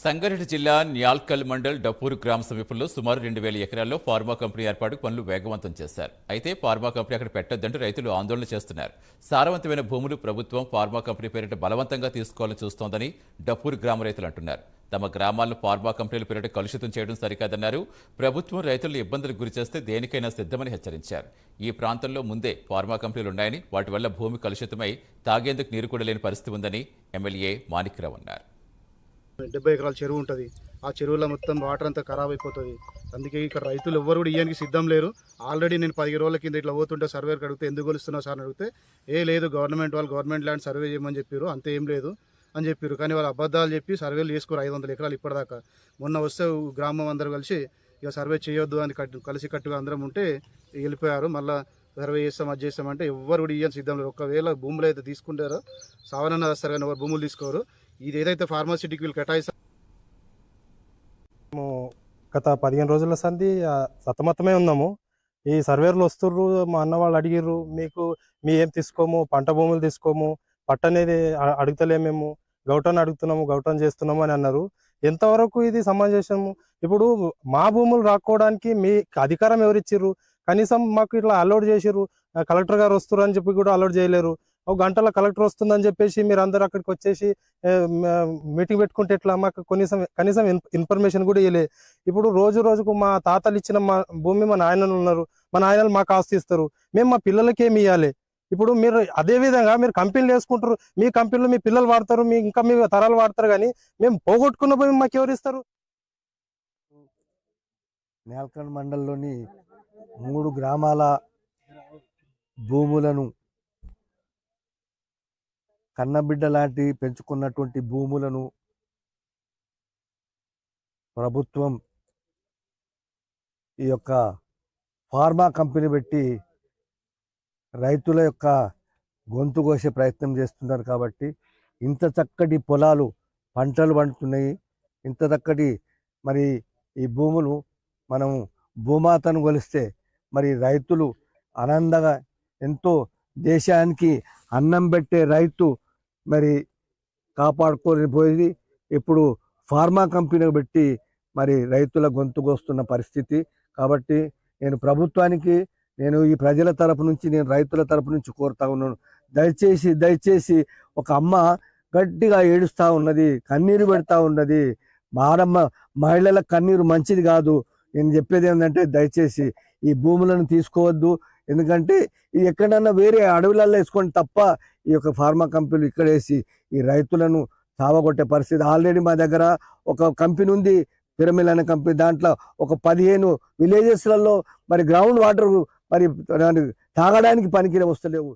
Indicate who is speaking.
Speaker 1: సంగారెడ్డి జిల్లా న్యాల్కల్ మండల్ డపూర్ గ్రామ సమీపంలో సుమారు రెండు వేల ఎకరాల్లో ఫార్మా కంపెనీ ఏర్పాటు పనులు వేగవంతం చేశారు. అయితే ఫార్మా కంపెనీ అక్కడ పెట్టొద్దంటూ రైతులు ఆందోళన చేస్తున్నారు. సారవంతమైన భూములు ప్రభుత్వం ఫార్మా కంపెనీ పేరిట బలవంతంగా తీసుకోవాలని చూస్తోందని డపూర్ గ్రామ రైతులు అంటున్నారు. తమ గ్రామాలను ఫార్మా కంపెనీల పేరిట కలుషితం చేయడం సరికాదన్నారు. ప్రభుత్వం రైతులను ఇబ్బందులకు గురిచేస్తే దేనికైనా సిద్ధమని హెచ్చరించారు. ఈ ప్రాంతంలో ముందే ఫార్మా కంపెనీలు ఉన్నాయని వాటి వల్ల భూమి కలుషితమై తాగేందుకు నీరు కూడా లేని పరిస్థితి ఉందని ఎమ్మెల్యే మాణిక్రావు అన్నారు.
Speaker 2: డెబ్బై ఎకరాల చెరువు ఉంటుంది. ఆ చెరువులో మొత్తం వాటర్ అంతా ఖరాబ్ అయిపోతుంది. అందుకే ఇక్కడ రైతులు ఎవ్వరు కూడా ఇయ్యానికి సిద్ధం లేరు. ఆల్రెడీ నేను పది రోజుల కింద ఇట్లా పోతుంటే సర్వేకి అడిగితే ఎందుకు కొలుస్తున్నావు సార్? అని అడిగితే ఏ లేదు గవర్నమెంట్ వాళ్ళు గవర్నమెంట్ ల్యాండ్ సర్వే చేయమని చెప్పారు అంతే ఏం లేదు. అని చెప్పారు కానీ వాళ్ళు అబద్ధాలు చెప్పి సర్వేలు చేసుకోరు ఐదు వందల ఎకరాలు ఇప్పటిదాకా. మొన్న వస్తే గ్రామం అందరూ కలిసి ఇక సర్వే చేయొద్దు అని కట్టు కలిసి కట్టుగా అందరం ఉంటే వెళ్ళిపోయారు. మళ్ళీ సర్వే చేస్తాం అది చేస్తామంటే ఎవరు కూడా ఇయ్యని సిద్ధం లేరు. ఒకవేళ భూములు అయితే తీసుకుంటారో సావనన్న వస్తారు కానీ ఎవరు భూములు తీసుకోరు. ఇది ఏదైతే ఫార్మాసిటీకి వీళ్ళు కేటాయిస్తారు
Speaker 3: మేము గత పదిహేను రోజుల సంది సతమతమే ఉన్నాము. ఈ సర్వేర్లు వస్తుర్రు మా అన్న వాళ్ళు అడిగిర్రు మీకు మీ ఏం తీసుకోము? పంట భూములు తీసుకోము? పట్ట అనేది అడుగుతలేమేము అడుగుతలేము మేము. గౌటన్ అడుగుతున్నాము గౌటన్ చేస్తున్నాము అని అన్నారు. ఎంతవరకు ఇది సమాజము ఇప్పుడు మా భూములు రాకోవడానికి మీ అధికారం ఎవరిచ్చిర్రు? కనీసం మాకు ఇట్లా అలౌడ్ చేసిర్రు. కలెక్టర్ గారు వస్తున్నారు అని చెప్పి కూడా అలౌడ్ చేయలేరు. ఒక గంటల కలెక్టర్ వస్తుందని చెప్పేసి మీరు అందరు అక్కడికి వచ్చేసి మీటింగ్ పెట్టుకుంటే ఎట్లా? మాకు కనీసం కనీసం ఇన్ఫర్మేషన్ కూడా ఇవ్వలే ఇప్పుడు రోజు రోజుకు మా తాతలు ఇచ్చిన మా భూమి మా నాయనలు ఉన్నారు. మా నాయనలు మాకు ఆస్తి ఇస్తారు. మేము మా పిల్లలకి ఏమి ఇవ్వాలి ఇప్పుడు మీరు అదే విధంగా మీరు కంపెనీలు వేసుకుంటారు. మీ కంపెనీలో మీ పిల్లలు వాడతారు. మీ ఇంకా మీ తరాలు వాడతారు కానీ మేము పోగొట్టుకున్న భూమి మాకు ఎవరు ఇస్తారు?
Speaker 4: మేల్కండ్ మండలంలోని మూడు గ్రామాల భూములను కన్నబిడ్డ లాంటి పెంచుకున్నటువంటి భూములను ప్రభుత్వం ఈ యొక్క ఫార్మా కంపెనీ పెట్టి రైతుల యొక్క గొంతు కోసే ప్రయత్నం చేస్తున్నారు కాబట్టి ఇంత చక్కటి పొలాలు పంటలు పండుతున్నాయి. ఇంత చక్కటి మరి ఈ భూములు మనం భూమాతను కొలిస్తే మరి రైతులు ఆనందంగా ఎంతో దేశానికి అన్నం పెట్టే రైతు మరి కాపాడుకొని పోయి ఇప్పుడు ఫార్మా కంపెనీలు పెట్టి మరి రైతుల గొంతుకొస్తున్న పరిస్థితి. కాబట్టి నేను ప్రభుత్వానికి నేను ఈ ప్రజల తరపు నుంచి నేను రైతుల తరపు నుంచి కోరుతా ఉన్నాను. దయచేసి దయచేసి ఒక అమ్మ గట్టిగా ఏడుస్తూ ఉన్నది కన్నీరు పెడతా ఉన్నది. మారమ్మ మహిళల కన్నీరు మంచిది కాదు. నేను చెప్పేది ఏంటంటే దయచేసి ఈ భూములను తీసుకోవద్దు. ఎందుకంటే ఎక్కడన్నా వేరే అడవులలో వేసుకోండి తప్ప ఈ యొక్క ఫార్మా కంపెనీలు ఇక్కడేసి ఈ రైతులను చావగొట్టే పరిస్థితి. ఆల్రెడీ మా దగ్గర ఒక కంపెనీ ఉంది పిరమిల్ అనే కంపెనీ దాంట్లో ఒక పదిహేను విలేజెస్లలో మరి గ్రౌండ్ వాటర్ మరి తాగడానికి పనికి వస్తలేవు